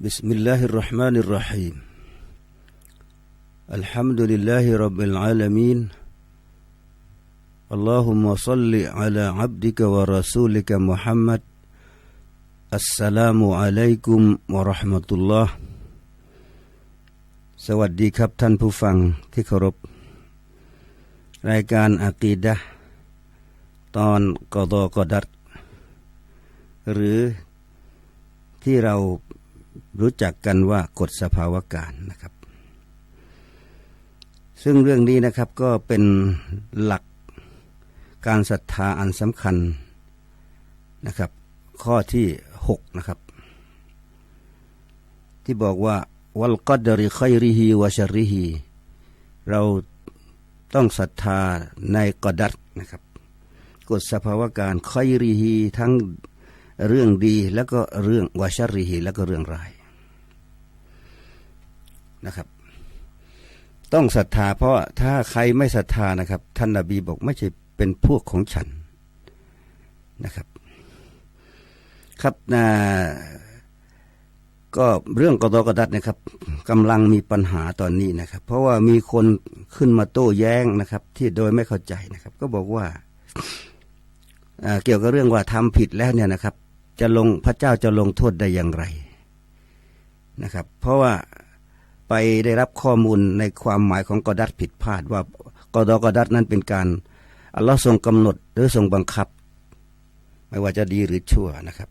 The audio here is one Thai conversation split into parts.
بسم الله الرحمن الرحيم الحمد لله رب العالمين اللهم صل على عبدك ورسولك محمد السلام عليكم ورحمة الله สวัสดีครับท่านผู้ฟังที่เคารพ รายการอากีดะห์ตอนกอดอกอดัดหรือที่เรา รู้จักกันว่ากฎสภาวะการนะครับ ซึ่งเรื่องนี้นะครับก็เป็นหลักการศรัทธาอันสำคัญนะครับ ข้อที่หกนะครับ ที่บอกว่าวัลกัดริขัยริฮีวชริฮีเราต้องศรัทธาในกอดัดนะครับกฎสภาวะการขัยริฮีทั้งเรื่องดีแล้วก็เรื่องวาชริฮีแล้วก็เรื่องร้าย นะครับ ต้องศรัทธา เพราะถ้าใครไม่ศรัทธานะครับ ท่านนบีบอกไม่ใช่เป็นพวกของฉันนะครับ ครับนะก็เรื่องกอดอกระดัดนะครับกำลังมีปัญหาตอนนี้นะครับ เพราะว่ามีคนขึ้นมาโต้แย้งนะครับ ที่โดยไม่เข้าใจนะครับ ก็บอกว่าเกี่ยวกับเรื่องว่าทำผิดแล้วเนี่ยนะครับ จะลงพระเจ้าจะลงโทษได้อย่างไรนะครับ เพราะว่า ไปได้รับข้อมูลในความหมายของกอดัดผิดพลาดว่ากอดอกอดัดนั้นเป็นการอัลลอฮ์ทรงกำหนดหรือทรงบังคับ ไม่ว่าจะดีหรือชั่วนะครับ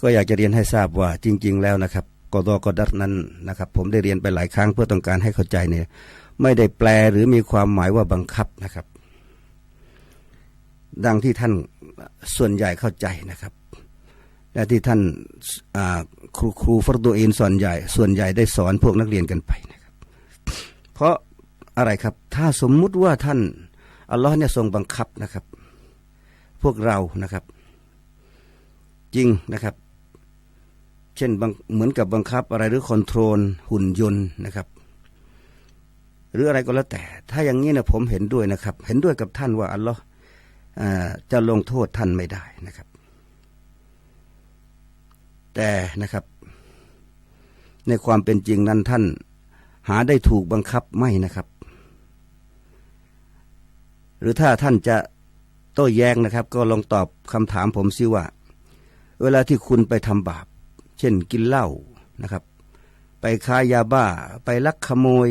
ก็อยากจะเรียนให้ทราบว่าจริง ๆ แล้วนะครับกอดอกอดัดนั้นนะครับ ผมได้เรียนไปหลายครั้งเพื่อต้องการให้เข้าใจเนี่ยไม่ได้แปลหรือมีความหมายว่าบังคับนะครับ ดังที่ท่านส่วนใหญ่เข้าใจนะครับ และที่ท่าน ครูครูฟรดูอินส่วนใหญ่ ส่วนใหญ่ได้สอนพวกนักเรียนกันไปนะครับ เพราะอะไรครับ ถ้าสมมุติว่าท่านอัลลอฮ์เนี่ยทรงบังคับนะครับ พวกเรานะครับ จริงนะครับ เช่นเหมือนกับบังคับอะไรหรือคอนโทรลหุ่นยนต์นะครับ หรืออะไรก็แล้วแต่ ถ้าอย่างนี้นะผมเห็นด้วยนะครับ เห็นด้วยกับท่านว่าอัลลอฮ์จะลงโทษท่านไม่ได้นะครับ แต่นะครับ ในความเป็นจริงนั้นท่านหาได้ถูกบังคับไม่นะครับ หรือถ้าท่านจะโต้แย้งนะครับ ก็ลองตอบคำถามผมซิว่า เวลาที่คุณไปทำบาป เช่นกินเหล้านะครับ ไปค้ายาบ้า ไปลักขโมย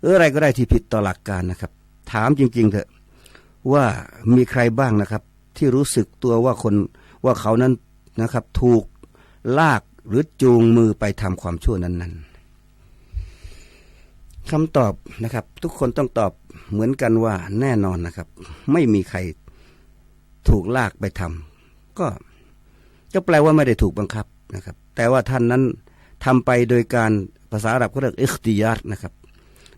เอออะไรก็ได้ที่ผิดต่อหลักการนะครับ ถามจริง ๆ เถอะว่ามีใครบ้างนะครับ ที่รู้สึกตัวว่าคนว่าเขานั้นนะครับ ถูก ลากหรือจูงมือไปทำความชั่วนั้นๆคำตอบนะครับ ทุกคนต้องตอบเหมือนกันว่าแน่นอนนะครับ ไม่มีใครถูกลากไปทำก็ก็แปลว่าไม่ได้ถูกบังคับนะครับ แต่ว่าท่านนั้นทำไปโดยการภาษาอาหรับเขาเรียกอิคติยัตนะครับ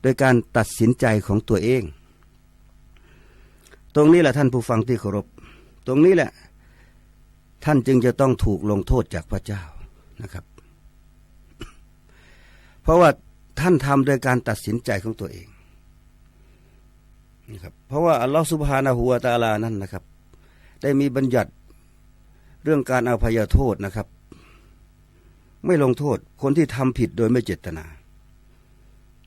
โดยการตัดสินใจของตัวเอง ตรงนี้แหละท่านผู้ฟังที่เคารพ ตรงนี้แหละ ท่านจึงจะต้องถูกลงโทษจากพระเจ้านะครับ เพราะว่าท่านทำโดยการตัดสินใจของตัวเองนะครับเพราะว่าอัลลอฮฺสุบฮานาหัวตาลานั่นนะครับ ได้มีบัญญัติเรื่องการอาภัยโทษนะครับ ไม่ลงโทษคนที่ทำผิดโดยไม่เจตนา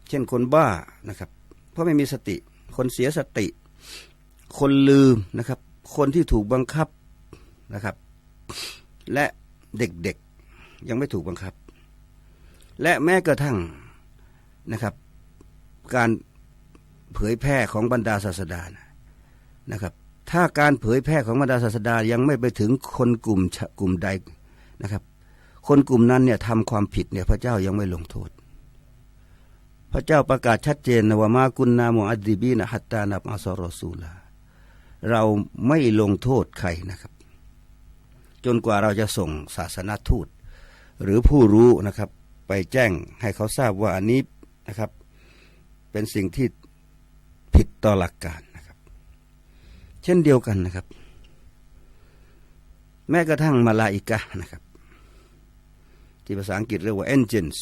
เช่นคนบ้านะครับ เพราะไม่มีสติ คนเสียสติ คนลืมนะครับ คนที่ถูกบังคับนะครับ และเด็กๆยังไม่ถูกบังคับ และแม้กระทั่งนะครับ การเผยแพร่ของบรรดาศาสดานะครับ ถ้าการเผยแพร่ของบรรดาศาสดายังไม่ไปถึงคนกลุ่มกลุ่มใดนะครับ คนกลุ่มนั้นเนี่ยทำความผิดเนี่ยพระเจ้ายังไม่ลงโทษ พระเจ้าประกาศชัดเจนนะว่ามากุนนาโมอัดดีบีนะฮัตตานับอัสรอซูลาเราไม่ลงโทษใครนะครับ จนกว่าเราจะส่งศาสนาทูต หรือผู้รู้นะครับไปแจ้งให้เขาทราบว่าอันนี้นะครับ เป็นสิ่งที่ผิดต่อหลักการนะครับ เช่นเดียวกันนะครับ แม้กระทั่งมาลาอิกะนะครับ ที่ภาษาอังกฤษเรียกว่า engines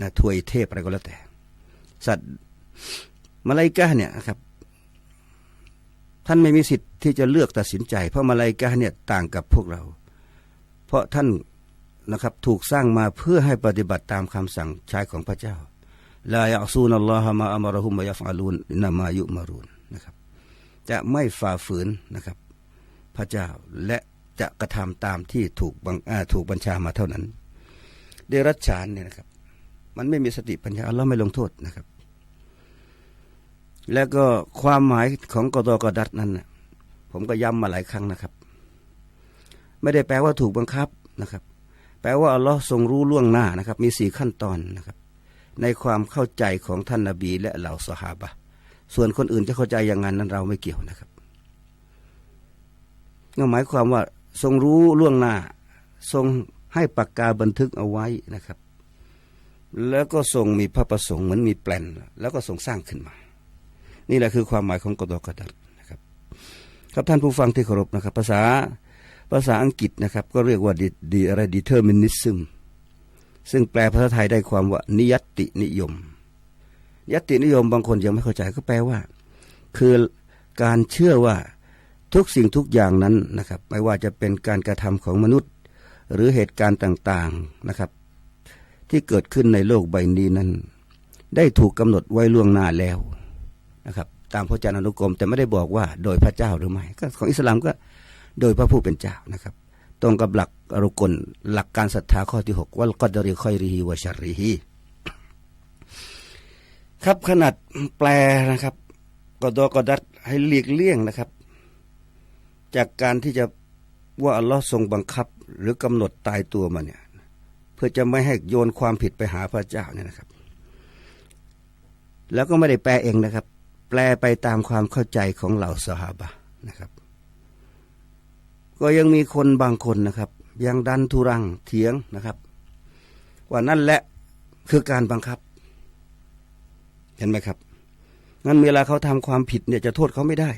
นะถวยเทพอะไรก็แล้วแต่ สัตว์มาลาอิกะเนี่ยนะครับ ท่านไม่มีสิทธิ์ที่จะเลือกตัดสินใจ เพราะมาลาอิกะเนี่ยต่างกับพวกเรา เพราะท่านนะครับถูกสร้างมาเพื่อให้ปฏิบัติตามคำสั่งใช้ของพระเจ้าลายะซูนัลลอฮะมาอัมรหุมมายฟอาลูนนามายุมารุนนะครับ จะไม่ฝ่าฝืนนะครับ พระเจ้าและจะกระทำตามที่ถูกบังถูกบัญชามาเท่านั้น เดรัจฉานเนี่ยนะครับ มันไม่มีสติปัญญาอัลลอฮ์ไม่ลงโทษนะครับ แล้วก็ความหมายของกอดอกดัดนั้นนะผมก็ย้ำมาหลายครั้งนะครับ ไม่ได้แปลว่าถูกบังคับนะครับ แปลว่าอัลลอฮ์ทรงรู้ล่วงหน้านะครับ มีสี่ขั้นตอนนะครับ ในความเข้าใจของท่านนาบีและเหล่าสหาบะส่วนคนอื่นจะเข้าใจอย่างนั้นนั้นเราไม่เกี่ยวนะครับก็หมายความว่าทรงรู้ล่วงหน้า ทรงให้ปากกาบันทึกเอาไว้นะครับ แล้วก็ทรงมีพระประสงค์เหมือนมีแปลนแล้วก็ทรงสร้างขึ้นมา นี่แหละคือความหมายของกอดอกระดัดนะครับ ครับท่านผู้ฟังที่เคารพนะครับ ภาษาภาษาอังกฤษนะครับ ก็เรียกว่าดีดีอะไร determinism ซึ่งแปลภาษาไทยได้ความว่านิยตตินิยมนิยตินิยมบางคนยังไม่เข้าใจก็แปลว่า คือการเชื่อว่าทุกสิ่งทุกอย่างนั้นนะครับ ไม่ว่าจะเป็นการกระทำของมนุษย์ หรือเหตุการณ์ต่างๆนะครับ ที่เกิดขึ้นในโลกใบนี้นั้น ได้ถูกกำหนดไว้ล่วงหน้าแล้ว นะครับตามพระจานานุกรม แต่ไม่ได้บอกว่าโดยพระเจ้าหรือไม่ก็ของอิสลามก็โดยพระผู้เป็นเจ้านะครับ ตรงกับหลักอรุกลหลักการศรัทธาข้อที่หกวัลกอดริคอยรีฮีวชารีฮีครับขนาดแปลนะครับกอดอกอดัดให้หลีกเลี่ยงนะครับ จากการที่จะว่าอัลลอฮ์ทรงบังคับหรือกำหนดตายตัวมาเนี่ยเพื่อจะไม่ให้โยนความผิดไปหาพระเจ้าเนี่ยนะครับ แล้วก็ไม่ได้แปลเองนะครับ แปลไปตามความเข้าใจของเหล่าสหาบะนะครับ ก็ยังมีคนบางคนนะครับ ยังดันทุรังเถียงนะครับ ว่านั่นแหละคือการบังคับ เห็นไหมครับงั้นเวลาเขาทำความผิดเนี่ยจะโทษเขาไม่ได้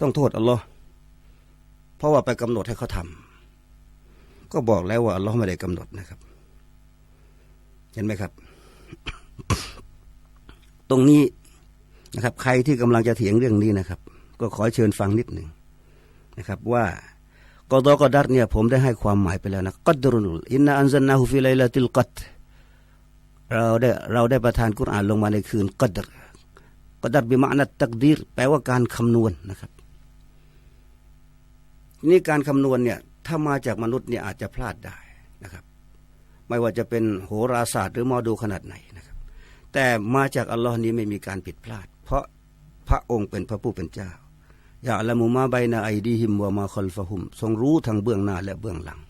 ต้องโทษอัลลอฮ์เพราะว่าไปกำหนดให้เขาทำก็บอกแล้วว่าอัลลอฮ์ไม่ได้กำหนดนะครับ เห็นไหมครับ ตรงนี้ นะครับ ใครที่กำลังจะเถียงเรื่องนี้นะครับ ก็ขอเชิญฟังนิดหนึ่งนะครับ ว่ากอดอกอดัดเนี่ย ผมได้ให้ความหมายไปแล้วนะกัดรุนุลอินนาอันซันนาฮูฟิไลลาติลกัดเราได้เราได้ประทานกุรอานลงมาในคืนกัดรกัดรบิมานัตตักดีรแปลว่าการคำนวณนะครับนี่การคำนวณเนี่ย ถ้ามาจากมนุษย์เนี่ยอาจจะพลาดได้นะครับ ไม่ว่าจะเป็นโหราศาสตร์หรือมอดูขนาดไหนนะครับ แต่มาจากอัลลอฮ์นี้ไม่มีการผิดพลาด เพราะพระองค์เป็นพระผู้เป็นเจ้ายาละมุมาไบนาไอดีหิมวามาคอลฟะหุม ทรงรู้ทั้งเบื้องหน้าและเบื้องหลัง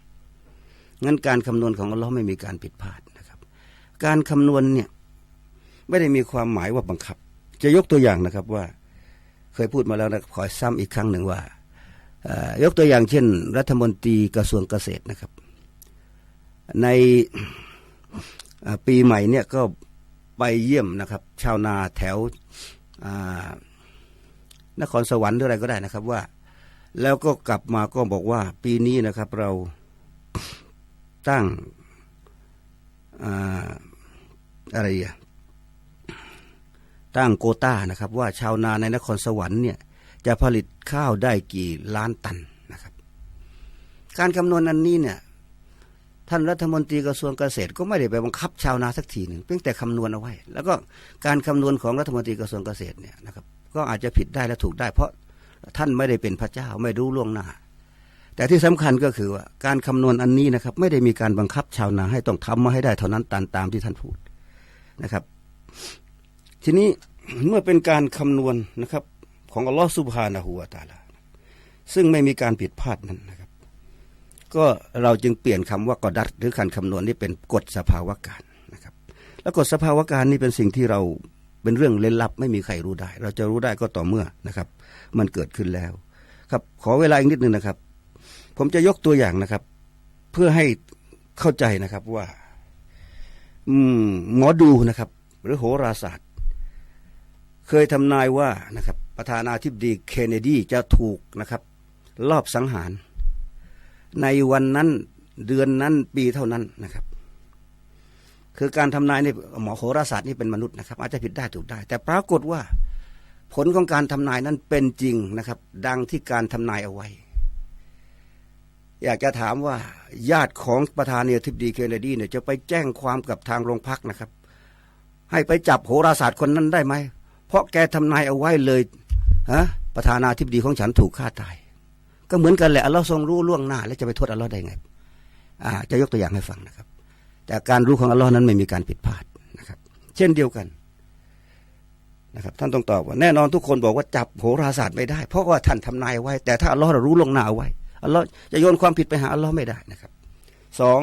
งั้นการคำนวณของอัลลอฮ์ไม่มีการผิดพลาดนะครับ การคำนวณเนี่ยไม่ได้มีความหมายว่าบังคับ จะยกตัวอย่างนะครับว่า เคยพูดมาแล้วนะขอซ้ำอีกครั้งหนึ่งว่ายกตัวอย่างเช่น รัฐมนตรีกระทรวงเกษตรนะครับ ในปีใหม่เนี่ยก็ไปเยี่ยมนะครับ ชาวนาแถว นครสวรรค์หรืออะไรก็ได้นะครับว่า แล้วก็กลับมาก็บอกว่าปีนี้นะครับเราตั้งอะไรอะตั้งโกต้านะครับ ว่าชาวนาในนครสวรรค์เนี่ยจะผลิตข้าวได้กี่ล้านตันนะครับ การคำนวณอันนี้เนี่ย ท่านรัฐมนตรีกระทรวงเกษตรก็ไม่ได้ไปบังคับชาวนาสักทีหนึ่งเพียงแต่คำนวณเอาไว้ แล้วก็การคำนวณของรัฐมนตรีกระทรวงเกษตรเนี่ยนะครับก็อาจจะผิดได้และถูกได้ เพราะท่านไม่ได้เป็นพระเจ้าไม่รู้ล่วงหน้า แต่ที่สำคัญก็คือว่าการคำนวณอันนี้นะครับ ไม่ได้มีการบังคับชาวนาให้ต้องทำมาให้ได้เท่านั้นตามตามที่ท่านพูดนะครับ ทีนี้เมื่อเป็นการคำนวณนะครับ ของอัลลอฮฺสุบฮานะฮูวาตาลาซึ่งไม่มีการผิดพลาดนั้นนะครับ ก็เราจึงเปลี่ยนคำว่ากดัดหรือการคำนวณนี่เป็นกฎสภาวะการนะครับแล้วกฎสภาวะการนี่เป็นสิ่งที่เราเป็นเรื่องเล่นลับไม่มีใครรู้ได้ เราจะรู้ได้ก็ต่อเมื่อนะครับ มันเกิดขึ้นแล้ว ครับขอเวลาอีกนิดนึงนะครับ ผมจะยกตัวอย่างนะครับ เพื่อให้เข้าใจนะครับว่า อืมหมอดูนะครับ หรือโหราศาสตร์ เคยทำนายว่านะครับ ประธานาธิบดีเคนเนดีจะถูกนะครับลอบสังหาร ในวันนั้นเดือนนั้นปีเท่านั้นนะครับ คือการทำนายในหมอโหราศาสตร์นี่เป็นมนุษย์นะครับ อาจจะผิดได้ถูกได้ แต่ปรากฏว่า ผลของการทำนายนั้นเป็นจริงนะครับ ดังที่การทำนายเอาไว้ อยากจะถามว่า ญาติของประธานาธิบดีเคนเนดีเนี่ยจะไปแจ้งความกับทางโรงพักนะครับ ให้ไปจับโหราศาสตร์คนนั้นได้ไหมเพราะแกทำนายเอาไว้เลยฮะประธานาธิบดีของฉันถูกฆ่าตาย ก็เหมือนกันแหละอัลลอฮ์ทรงรู้ล่วงหน้า แล้วจะไปโทษอัลลอฮ์ได้ไงอ่าจะยกตัวอย่างให้ฟังนะครับ แต่การรู้ของอัลลอฮ์นั้นไม่มีการผิดพลาดนะครับ เช่นเดียวกันนะครับท่านต้องตอบว่าแน่นอนทุกคนบอกว่าจับโหราศาสตร์ไม่ได้ เพราะว่าท่านทำนายไว้ แต่ถ้าอัลลอฮ์รารู้ล่วงหน้าเอาไว้อัลลอฮ์จะโยนความผิดไปหาอัลลอฮ์ไม่ได้นะครับสอง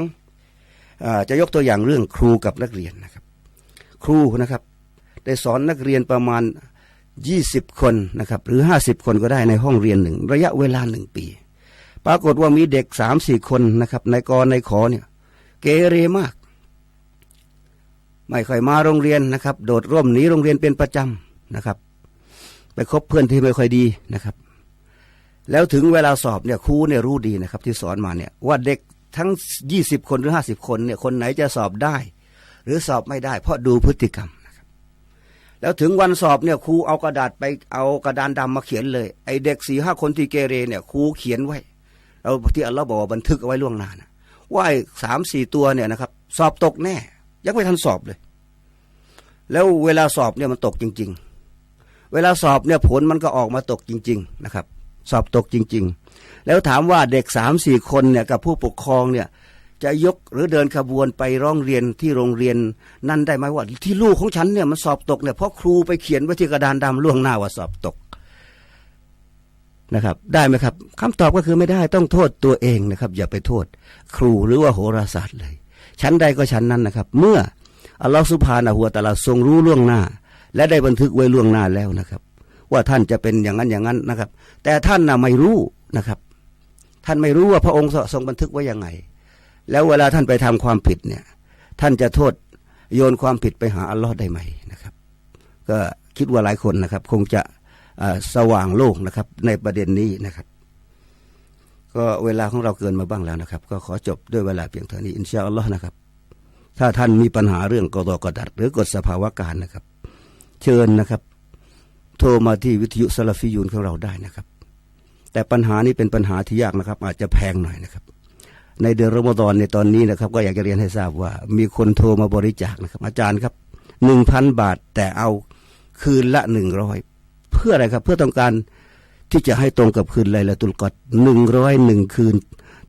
อาจะยกตัวอย่างเรื่องครูกับนักเรียนนะครับ ครูนะครับ ได้สอนนักเรียนประมาณ ยี่สิบคนนะครับหรือห้าสิบคนก็ได้ในห้องเรียนหนึ่งระยะเวลาหนึ่งปี ปรากฏว่ามีเด็กสามสี่คนนะครับในกอในขอเนี่ยเกเรมาก ไม่ค่อยมาโรงเรียนนะครับ โดดร่มหนีโรงเรียนเป็นประจำนะครับ ไปคบเพื่อนที่ไม่ค่อยดีนะครับ แล้วถึงเวลาสอบเนี่ยครูเนี่ยรู้ดีนะครับ ที่สอนมาเนี่ยว่าเด็กทั้งยี่สิบคนหรือห้าสิบคนเนี่ยคนไหนจะสอบได้ หรือสอบไม่ได้ เพราะดูพฤติกรรม แล้วถึงวันสอบเนี่ยครูเอากระดาษไปเอากระดานดำมาเขียนเลย ไอเด็กสี่ห้าคนที่เกเรเนี่ยครูเขียนไว้เราที่อัลลอฮ์บอกว่าบันทึกเอาไว้ล่วงหน้านะว่าไอสามสี่ตัวเนี่ยนะครับสอบตกแน่ ยังไม่ทันสอบเลย แล้วเวลาสอบเนี่ยมันตกจริง ๆ เวลาสอบเนี่ยผลมันก็ออกมาตกจริง ๆ นะครับ สอบตกจริง ๆ แล้วถามว่าเด็กสามสี่คนเนี่ยกับผู้ปกครองเนี่ย จะยกหรือเดินขบวนไปร้องเรียนที่โรงเรียน นั่นได้ไหมว่า ที่ลูกของฉันเนี่ยมันสอบตกเนี่ยเพราะครูไปเขียนไว้ที่กระดานดำล่วงหน้าว่าสอบตกนะครับ ได้ไหมครับคำตอบก็คือไม่ได้ต้องโทษตัวเองนะครับ อย่าไปโทษ ครูหรือว่าโหราศาสตร์เลยชั้นใดก็ชั้นนั้นนะครับ เมื่ออัลลอฮฺสุบฮานะหัวตะลาทรงรู้ล่วงหน้า และได้บันทึกไว้ล่วงหน้าแล้วนะครับ ว่าท่านจะเป็นอย่างนั้นอย่างนั้นนะครับ แต่ท่านน่ะไม่รู้นะครับ ท่านไม่รู้ว่าพระองค์ทรงบันทึกไว้ยังไง แล้วเวลาท่านไปทำความผิดเนี่ย ท่านจะโทษโยนความผิดไปหาอัลลอฮ์ได้ไหมนะครับ ก็คิดว่าหลายคนนะครับ คงจะสว่างโลกนะครับ ในประเด็นนี้นะครับ ก็เวลาของเราเกินมาบ้างแล้วนะครับ ก็ขอจบด้วยเวลาเพียงเท่านี้อินชาอัลลอฮ์นะครับ ถ้าท่านมีปัญหาเรื่องกอดอกระดัดหรือกฎสภาวะการนะครับ เชิญนะครับ โทรมาที่วิทยุสลาฟิยูนของเราได้นะครับ แต่ปัญหานี้เป็นปัญหาที่ยากนะครับ อาจจะแพงหน่อยนะครับ ในเดือนรอมฎอนในตอนนี้นะครับก็อยากจะเรียนให้ทราบว่า มีคนโทรมาบริจาคนะครับ อาจารย์ครับหนึ่งพันบาทแต่เอาคืนละหนึ่งร้อยเพื่ออะไรครับ เพื่อต้องการที่จะให้ตรงกับคืนไลลาตุลกอดหนึ่งร้อยหนึ่งคืน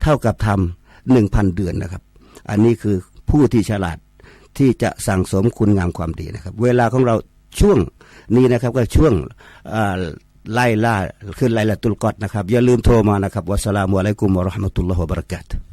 เท่ากับทำหนึ่งพันเดือนนะครับ อันนี้คือผู้ที่ฉลาดที่จะสั่งสมคุณงามความดีนะครับ เวลาของเราช่วงนี้นะครับก็ช่วงไล่ล่าขึ้นไลลาตุลกอดนะครับ อย่าลืมโทรมานะครับวัสสลามุอะลัยกุมวะเราะห์มะตุลลอฮ์วะบะเราะกาตุ